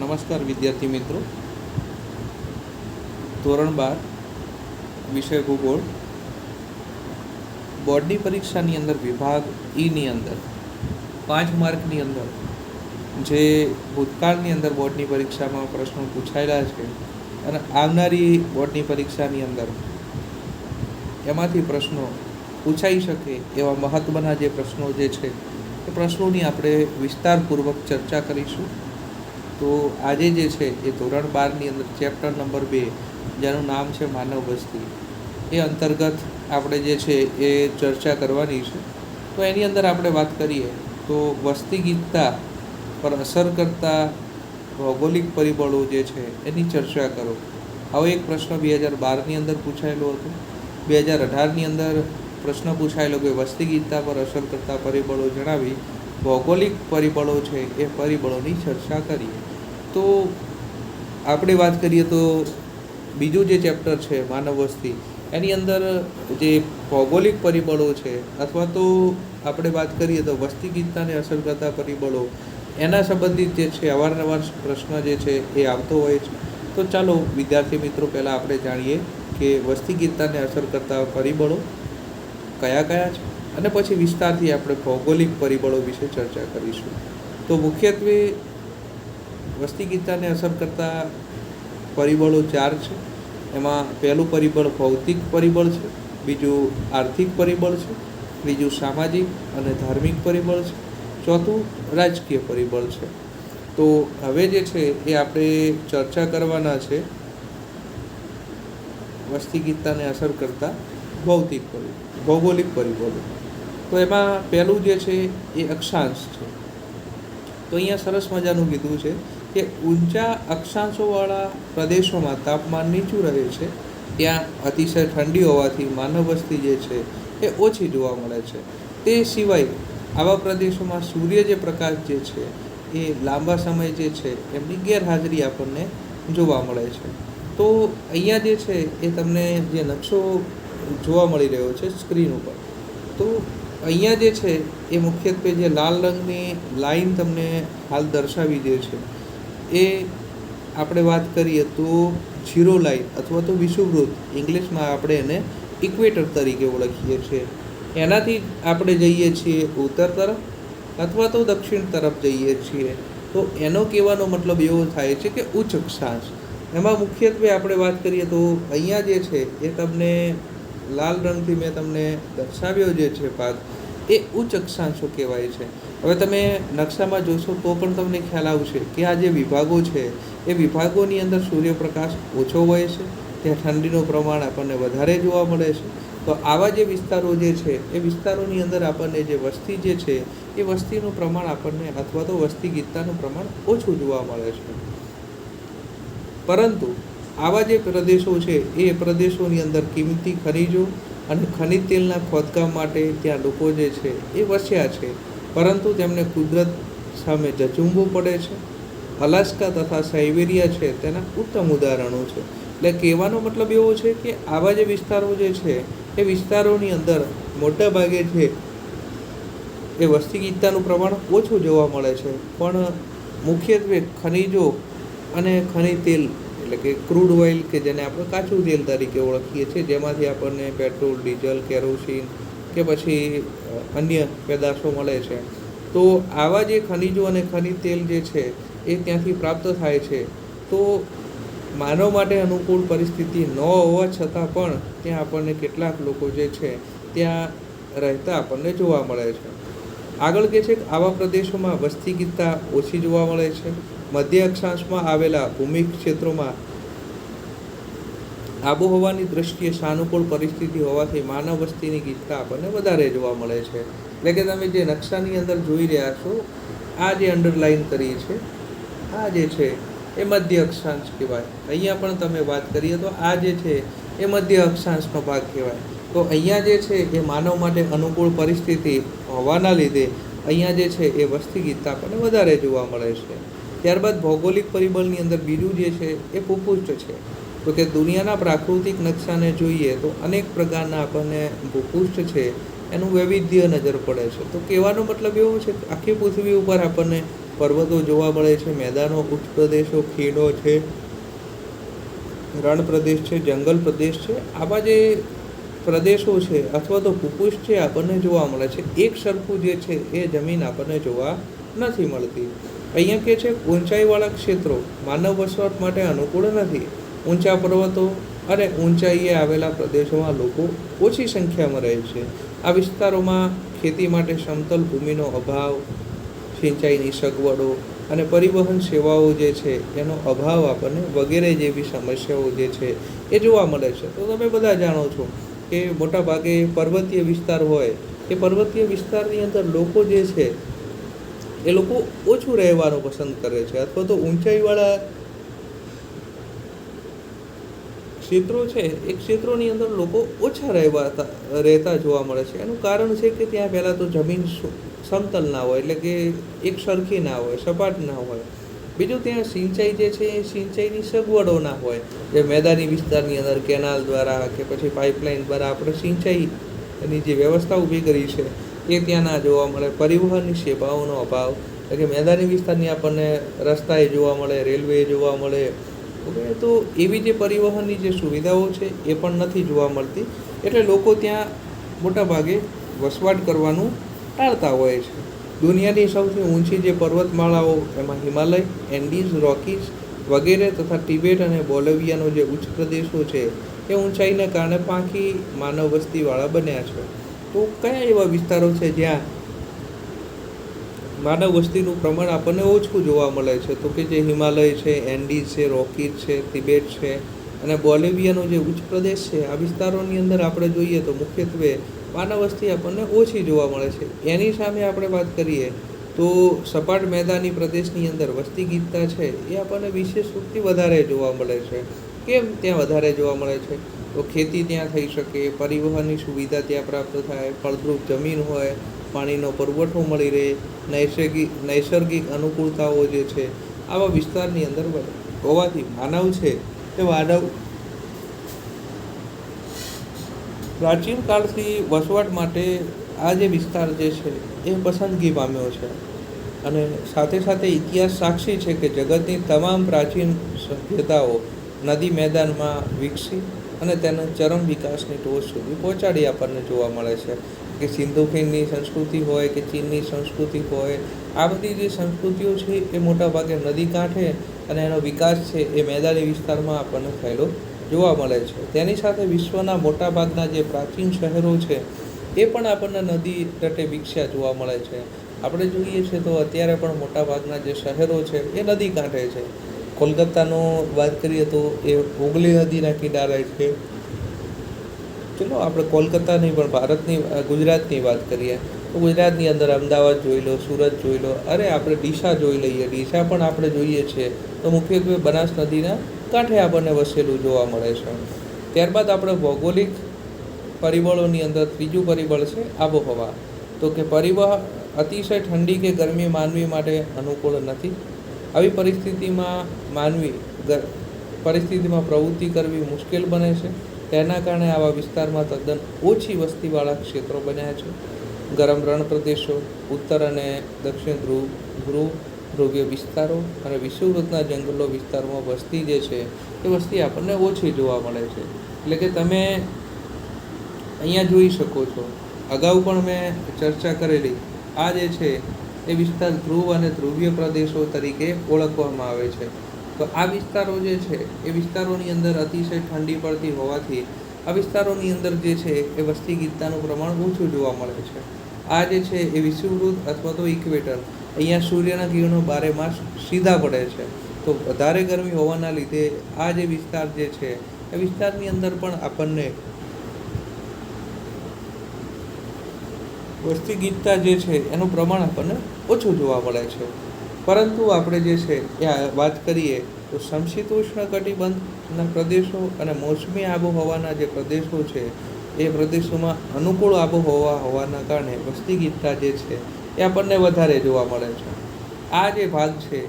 નમસ્કાર વિદ્યાર્થી મિત્રો. ધોરણ બાર, વિષય ભૂગોળ. બોર્ડની પરીક્ષાની અંદર વિભાગ ઈની અંદર, પાંચ માર્કની અંદર, જે ભૂતકાળની અંદર બોર્ડની પરીક્ષામાં પ્રશ્નો પૂછાયેલા છે અને આવનારી બોર્ડની પરીક્ષાની અંદર એમાંથી પ્રશ્નો પૂછાઈ શકે એવા મહત્ત્વના જે પ્રશ્નો જે છે, એ પ્રશ્નોની આપણે વિસ્તારપૂર્વક ચર્ચા કરીશું. તો આજે જે છે એ ધોરણ બારની અંદર ચેપ્ટર નંબર બે, જેનું નામ છે માનવ વસ્તી, એ અંતર્ગત આપણે જે છે એ ચર્ચા કરવાની છે. તો એની અંદર આપણે વાત કરીએ તો વસ્તી ગીતતા પર અસર કરતા ભૌગોલિક પરિબળો જે છે એની ચર્ચા કરો. આવો એક પ્રશ્ન બે હજાર બારની અંદર પૂછાયેલો હતો. બે હજાર અઢારની અંદર પ્રશ્ન પૂછાયેલો કે વસ્તી ગીતતા પર અસર કરતા પરિબળો જણાવી ભૌગોલિક પરિબળો છે એ પરિબળોની ચર્ચા કરીએ. તો આપણે વાત કરીએ તો બીજું જે ચેપ્ટર છે માનવ વસ્તી એની અંદર જે ભૌગોલિક પરિબળો છે, અથવા તો આપણે વાત કરીએ તો વસ્તી ગીતતાને અસર કરતા પરિબળો, એના સંબંધિત જે છે, અવારનવાર પ્રશ્ન જે છે, એ આવતો હોય છે. તો ચાલો, વિદ્યાર્થી મિત્રો, પહેલાં આપણે જાણીએ કે વસ્તી ગીતતાને અસર કરતા પરિબળો કયા કયા છે? અને પછી વિસ્તારથી આપણે ભૌગોલિક પરિબળો વિશે ચર્ચા કરીશું. તો મુખ્યત્વે વસ્તી ગીતાને અસર કરતા પરિબળો ચાર છે. એમાં પહેલું પરિબળ ભૌતિક પરિબળ છે, બીજું આર્થિક પરિબળ છે, ત્રીજું સામાજિક અને ધાર્મિક પરિબળ છે, ચોથું રાજકીય પરિબળ છે. તો હવે જે છે એ આપણે ચર્ચા કરવાના છે વસ્તી ગીતાને અસર કરતા ભૌતિક પરિબળ ભૌગોલિક પરિબળો. તો એમાં પહેલું જે છે એ અક્ષાંશ છે. તો અહીંયા સરસ મજાનું કીધું છે કે ઊંચા અક્ષાંશોવાળા પ્રદેશોમાં તાપમાન નીચું રહે છે, ત્યાં અતિશય ઠંડી હોવાથી માનવ વસ્તી જે છે એ ઓછી જોવા મળે છે. તે સિવાય આવા પ્રદેશોમાં સૂર્ય જે પ્રકાશ જે છે એ લાંબા સમય જે છે એમની ગેરહાજરી આપણને જોવા મળે છે. તો અહીંયા જે છે એ તમને જે નકશો જોવા મળી રહ્યો છે સ્ક્રીન ઉપર. તો અહીંયા જે છે એ મુખ્યત્વે જે લાલ રંગની લાઈન તમને હાલ દર્શાવી દે છે. એ આપણે વાત કરીએ તો ઝીરો લાઇન અથવા તો વિષુવવૃત્ત. ઇંગ્લિશમાં આપણે એને ઇક્વેટર તરીકે ઓળખીએ છીએ. એનાથી આપણે જઈએ છીએ ઉત્તર તરફ અથવા તો દક્ષિણ તરફ જઈએ છીએ. તો એનો કહેવાનો મતલબ એવો થાય છે કે ઉચ્ચ અક્ષાંશ એમાં મુખ્યત્વે આપણે વાત કરીએ તો અહીંયા જે છે એ તમને લાલ રંગથી મેં તમને દર્શાવ્યો જે છે ભાગ એ ઉચ્ચ અક્ષાંશો કહેવાય છે. હવે તમે નકશામાં જોશો તો પણ તમને ખ્યાલ આવશે કે આ જે વિભાગો છે, એ વિભાગોની અંદર સૂર્યપ્રકાશ ઓછો હોય છે, ત્યાં ઠંડીનું પ્રમાણ આપણને વધારે જોવા મળે છે. તો આવા જે વિસ્તારો જે છે, એ વિસ્તારોની અંદર આપણને જે વસ્તી જે છે, એ વસ્તીનું પ્રમાણ આપણને અથવા તો વસ્તી ગીતતાનું પ્રમાણ ઓછું જોવા મળે છે. પરંતુ આવા જે પ્રદેશો છે, એ પ્રદેશોની અંદર કિંમતી ખનિજો અને ખનિજ તેલના ખોદકામ માટે ત્યાં લોકો જે છે એ વસ્યા છે. પરંતુ તેમને કુદરત સામે જચુંબવું પડે છે. અલાસ્કા તથા સાઇબેરિયા છે તેના ઉત્તમ ઉદાહરણો છે. એટલે કહેવાનો મતલબ એવો છે કે આવા જે વિસ્તારો જે છે, એ વિસ્તારોની અંદર મોટા ભાગે છે એ વસ્તી ગીતતાનું પ્રમાણ ઓછું જોવા મળે છે. પણ મુખ્યત્વે ખનિજો અને ખનિજ તેલ એટલે કે ક્રૂડ ઓઇલ કે જેને આપણે કાચું તેલ તરીકે ઓળખીએ છીએ, જેમાંથી આપણને પેટ્રોલ, ડીઝલ, કેરોસીન કે પછી અન્ય પેદાશો મળે છે. તો આવા જે ખનિજો અને ખનિજ તેલ જે છે, એ ત્યાંથી પ્રાપ્ત થાય છે. તો માનવ માટે અનુકૂળ પરિસ્થિતિ ન હોવા છતાં પણ ત્યાં આપણને કેટલાક લોકો જે છે, ત્યાં રહેતા આપણને જોવા મળે છે. આગળ કે છે કે આવા પ્રદેશોમાં વસ્તી ગીતતા ઓછી જોવા મળે છે. મધ્ય અક્ષાંશમાં આવેલા ભૂમિ ક્ષેત્રોમાં આબોહવાની દ્રષ્ટિએ સાનુકૂળ પરિસ્થિતિ હોવાથી માનવ વસ્તીની ગીતતા આપણને વધારે જોવા મળે છે. એટલે કે તમે જે નકશાની અંદર જોઈ રહ્યા છો, આ જે અંડરલાઈન કરી છે, આ જે છે એ મધ્ય અક્ષાંશ કહેવાય. અહીંયા પણ તમે વાત કરીએ તો આ જે છે એ મધ્ય અક્ષાંશનો ભાગ કહેવાય. તો અહીંયા જે છે એ માનવ માટે અનુકૂળ પરિસ્થિતિ હોવાના લીધે અહીંયા જે છે એ વસ્તી ગીતતા આપણને વધારે જોવા મળે છે. ત્યારબાદ ભૌગોલિક પરિબળની અંદર બીજું જે છે એ ભૂપૃષ્ઠ છે. તો કે દુનિયાના પ્રાકૃતિક નકશાને જોઈએ તો અનેક પ્રકારના આપણને ભૂપૃષ્ઠ છે, એનું વૈવિધ્ય નજર પડે છે. તો કહેવાનો મતલબ એવો છે કે આખી પૃથ્વી ઉપર આપણને પર્વતો જોવા મળે છે, મેદાનો ઉચ્ચ પ્રદેશો ખીણો છે રણ પ્રદેશ છે, જંગલ પ્રદેશ છે. આવા જે પ્રદેશો છે અથવા તો ભૂપુષ્ઠ છે આપણને જોવા મળે છે, એક સરખું જે છે એ જમીન આપણને જોવા નથી મળતી. અહીંયા કે છે ઊંચાઈવાળા ક્ષેત્રો માનવ વસવાટ માટે અનુકૂળ નથી. ઊંચા પર્વતો અને ઊંચાઈએ આવેલા પ્રદેશોમાં લોકો ઓછી સંખ્યામાં રહે છે. આ વિસ્તારોમાં ખેતી માટે સમતલ ભૂમિનો અભાવ, સિંચાઈની સગવડો અને પરિવહન સેવાઓ જે છે, એનો અભાવ આપણને વગેરે જેવી સમસ્યાઓ જે છે, એ જોવા મળે છે. તો તમે બધા જાણો છો કે મોટાભાગે પર્વતીય વિસ્તાર હોય, એ પર્વતીય વિસ્તારની અંદર લોકો જે છે એ લોકો ઓછું રહેવાનું પસંદ કરે છે અથવા તો ઊંચાઈવાળા ક્ષેત્રો છે, એ ક્ષેત્રોની અંદર લોકો ઓછા રહેવાતા, રહેતા જોવા મળે છે. એનું કારણ છે કે ત્યાં પહેલાં તો જમીન સમતલ ના હોય, એટલે કે એક સરખી ના હોય, સપાટ ના હોય. બીજું ત્યાં સિંચાઈ જે છે, એ સિંચાઈની સગવડો ના હોય. જે મેદાની વિસ્તારની અંદર કેનાલ દ્વારા કે પછી પાઇપલાઇન દ્વારા આપણે સિંચાઈની જે વ્યવસ્થા ઊભી કરી છે એ ત્યાં ના જોવા મળે. પરિવહનની સેવાઓનો અભાવ. એટલે કે મેદાની વિસ્તારની આપણને રસ્તાએ જોવા મળે રેલવે જોવા મળે. ઓકે તો એવી જે પરિવહનની જે સુવિધાઓ છે એ પણ નથી જોવા મળતી. એટલે લોકો ત્યાં મોટા ભાગે વસવાટ કરવાનું ટાળતા હોય છે. દુનિયાની સૌથી ઊંચી જે પર્વતમાળાઓ, એમાં હિમાલય, એન્ડીઝ, રોકીઝ વગેરે તથા તિબેટ અને બોલવિયાનો જે ઉચ્ચ પ્રદેશો છે, એ ઊંચાઈને કારણે પાંખી માનવ વસ્તીવાળા બન્યા છે. તો કયા એવા વિસ્તારો છે જ્યાં માનવ વસ્તીનું પ્રમાણ આપણને ઓછું જોવા મળે છે? તો કે જે હિમાલય છે, એન્ડીઝ છે, રોકીઝ છે, તિબેટ છે અને બોલેવિયાનો જે ઉચ્ચ પ્રદેશ છે, આ વિસ્તારોની અંદર આપણે જોઈએ તો મુખ્યત્વે માનવ વસ્તી આપણને ઓછી જોવા મળે છે. એની સામે આપણે વાત કરીએ તો સપાટ મેદાની પ્રદેશની અંદર વસ્તી ગીતતા છે, એ આપણને વિશેષ રૂપથી વધારે જોવા મળે છે. કેમ ત્યાં વધારે જોવા મળે છે? તો ખેતી ત્યાં થઈ શકે, પરિવહનની સુવિધા ત્યાં પ્રાપ્ત થાય, ફળદ્રુપ જમીન હોય, પાણીનો પુરવઠો મળી રહે નૈસર્ગિક નૈસર્ગિક અનુકૂળતાઓ જે છે, આવા વિસ્તારની અંદર હોવાથી માનવ છે તે માનવ પ્રાચીન કાળથી વસવાટ માટે આ જે વિસ્તાર જે છે, એ પસંદગી પામ્યો છે. અને સાથે સાથે ઇતિહાસ સાક્ષી છે કે જગતની તમામ પ્રાચીન સભ્યતાઓ નદી મેદાનમાં વિકસી અને તેના ચરમ વિકાસની ટોચ સુધી પહોંચાડી આપણને જોવા મળે છે. કે સિંધુ ખીણની સંસ્કૃતિ હોય કે ચીનની સંસ્કૃતિ હોય, આ બધી જે સંસ્કૃતિઓ છે એ મોટાભાગે નદી કાંઠે અને એનો વિકાસ છે એ મેદાની વિસ્તારમાં આપણને થયેલો જોવા મળે છે. તેની સાથે વિશ્વના મોટાભાગના જે પ્રાચીન શહેરો છે, એ પણ આપણને નદી તટે વિકસ્યા જોવા મળે છે. આપણે જોઈએ છીએ તો અત્યારે પણ મોટાભાગના જે શહેરો છે એ નદી કાંઠે છે. કોલકાતાનો વાત કરીએ તો એ હુગલી નદીના કિનારે છે. ચલો, આપણે કોલકાતાની પણ ભારતની, ગુજરાતની વાત કરીએ. તો ગુજરાતની અંદર અમદાવાદ જોઈ લો, સુરત જોઈ લો. અરે, આપણે ડીસા જોઈ લઈએ. ડીસા પણ આપણે જોઈએ છીએ તો મુખ્યત્વે બનાસ નદીના કાંઠે આપણને વસેલું જોવા મળે છે. ત્યારબાદ આપણે ભૌગોલિક પરિબળોની અંદર ત્રીજું પરિબળ છે આબોહવા. તો કે પરિવહન અતિશય ઠંડી કે ગરમી માનવી માટે અનુકૂળ નથી. આવી પરિસ્થિતિમાં માનવી પરિસ્થિતિમાં પ્રવૃત્તિ કરવી મુશ્કેલ બને છે. તેના કારણે આવા વિસ્તારમાં તદ્દન ઓછી વસ્તીવાળા ક્ષેત્રો બન્યા છે. ગરમ રણ પ્રદેશો ઉત્તર અને દક્ષિણ ધ્રુવ ધ્રુવ ધ્રુવીય વિસ્તારો અને વિષુવૃતના જંગલો વિસ્તારોમાં વસ્તી જે છે, એ વસ્તી આપણને ઓછી જોવા મળે છે. એટલે કે તમે અહીંયા જોઈ શકો છો. અગાઉ પણ મેં ચર્ચા કરેલી. આ જે છે એ વિસ્તાર ધ્રુવ અને ધ્રુવીય પ્રદેશો તરીકે ઓળખવામાં આવે છે. તો આ વિસ્તારો જે છે, એ વિસ્તારોની અંદર અતિશય ઠંડી પડતી હોવાથી આ વિસ્તારોની અંદર જે છે, એ વસ્તી ગીતતાનું પ્રમાણ ઓછું જોવા મળે છે. આ જે છે, એ વિષુવવૃત્ત અથવા તો ઇક્વેટર. અહીંયા સૂર્યના કિરણો બારે માસ સીધા પડે છે. તો વધારે ગરમી હોવાના લીધે આ જે વિસ્તાર જે છે, એ વિસ્તારની અંદર પણ આપણને વસ્તી ગીતતા જે છે એનું પ્રમાણ આપણને ઓછું જોવા મળે છે. પરંતુ આપણે જે છે એ વાત કરીએ તો સમશીતોષ્ણ કટિબંધના પ્રદેશો અને મોસમી આબોહવાના જે પ્રદેશો છે, એ પ્રદેશોમાં અનુકૂળ આબોહવા હોવાના કારણે વસ્તી ગીતતા જે છે એ આપણને વધારે જોવા મળે છે. આ જે ભાગ છે,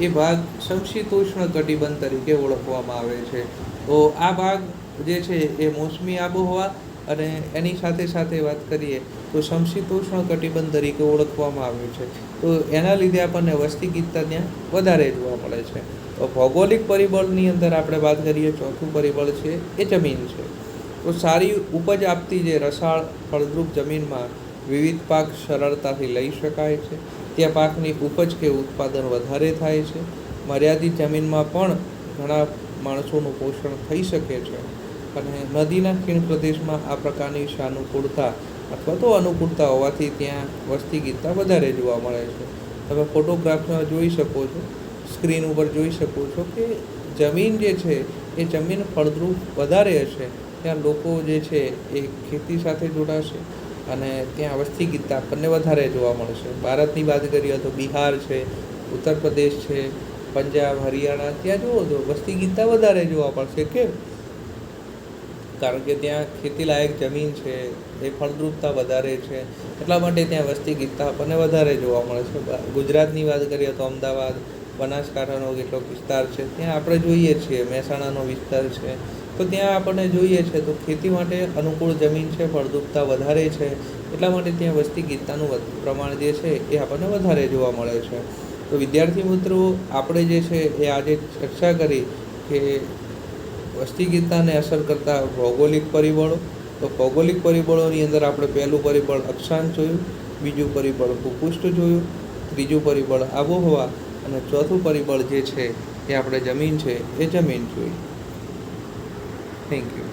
એ ભાગ સમશીતોષ્ણ કટિબંધ તરીકે ઓળખવામાં આવે છે. તો આ ભાગ જે છે એ મોસમી આબોહવા અને એની સાથે સાથે વાત કરીએ તો સમશીતોષ્ણ કટિબંધ તરીકે ઓળખવામાં આવ્યું છે. તો એના લીધે આપણને વસ્તી ગીતતા ત્યાં વધારે જોવા મળે છે. તો ભૌગોલિક પરિબળની અંદર આપણે વાત કરીએ, ચોથું પરિબળ છે એ જમીન છે. તો સારી ઉપજ આપતી જે રસાળ, ફળદ્રુપ જમીનમાં વિવિધ પાક સરળતાથી લઈ શકાય છે. ત્યાં પાકની ઉપજ કે ઉત્પાદન વધારે થાય છે. મર્યાદિત જમીનમાં પણ ઘણા માણસોનું પોષણ થઈ શકે છે. અને નદીના ખીણ પ્રદેશમાં આ પ્રકારની સાનુકૂળતા અથવા તો અનુકૂળતા હોવાથી ત્યાં વસ્તી ગીતતા વધારે જોવા મળે છે. તમે ફોટોગ્રાફમાં જોઈ શકો છો, સ્ક્રીન ઉપર જોઈ શકો છો કે જમીન જે છે, એ જમીન ફળદ્રુપ વધારે હશે. ત્યાં લોકો જે છે, એ ખેતી સાથે જોડાશે અને ત્યાં વસ્તી ગીતતા આપણને વધારે જોવા મળશે. ભારતની વાત કરીએ તો બિહાર છે, ઉત્તર પ્રદેશ છે, પંજાબ, હરિયાણા, ત્યાં જુઓ તો વસ્તી ગીતતા વધારે જોવા મળશે. કેમ? કારણ કે ત્યાં ખેતીલાયક જમીન છે, એ ફળદ્રુપતા વધારે છે, એટલા માટે ત્યાં વસ્તી ગીતતા આપણને વધારે જોવા મળે છે. ગુજરાતની વાત કરીએ તો અમદાવાદ, બનાસકાંઠાનો કેટલોક વિસ્તાર છે, ત્યાં આપણે જોઈએ છીએ, મહેસાણાનો વિસ્તાર છે. તો ત્યાં આપણને જોઈએ છે તો ખેતી માટે અનુકૂળ જમીન છે, ફળદ્રુપતા વધારે છે, એટલા માટે ત્યાં વસ્તી ગીતતાનું પ્રમાણ જે છે, એ આપણને વધારે જોવા મળે છે. તો વિદ્યાર્થી મિત્રો, આપણે જે છે, એ આજે ચર્ચા કરી કે વસ્તી ગીતતાને અસર કરતા ભૌગોલિક પરિબળો. તો ભૌગોલિક પરિબળોની અંદર આપણે પહેલું પરિબળ અક્ષાંશ જોયું, બીજું પરિબળ ભૂપૃષ્ઠ જોયું, ત્રીજું પરિબળ આબોહવા અને ચોથું પરિબળ જે છે એ આપણે જમીન છે એ જમીન જોઈ. Thank you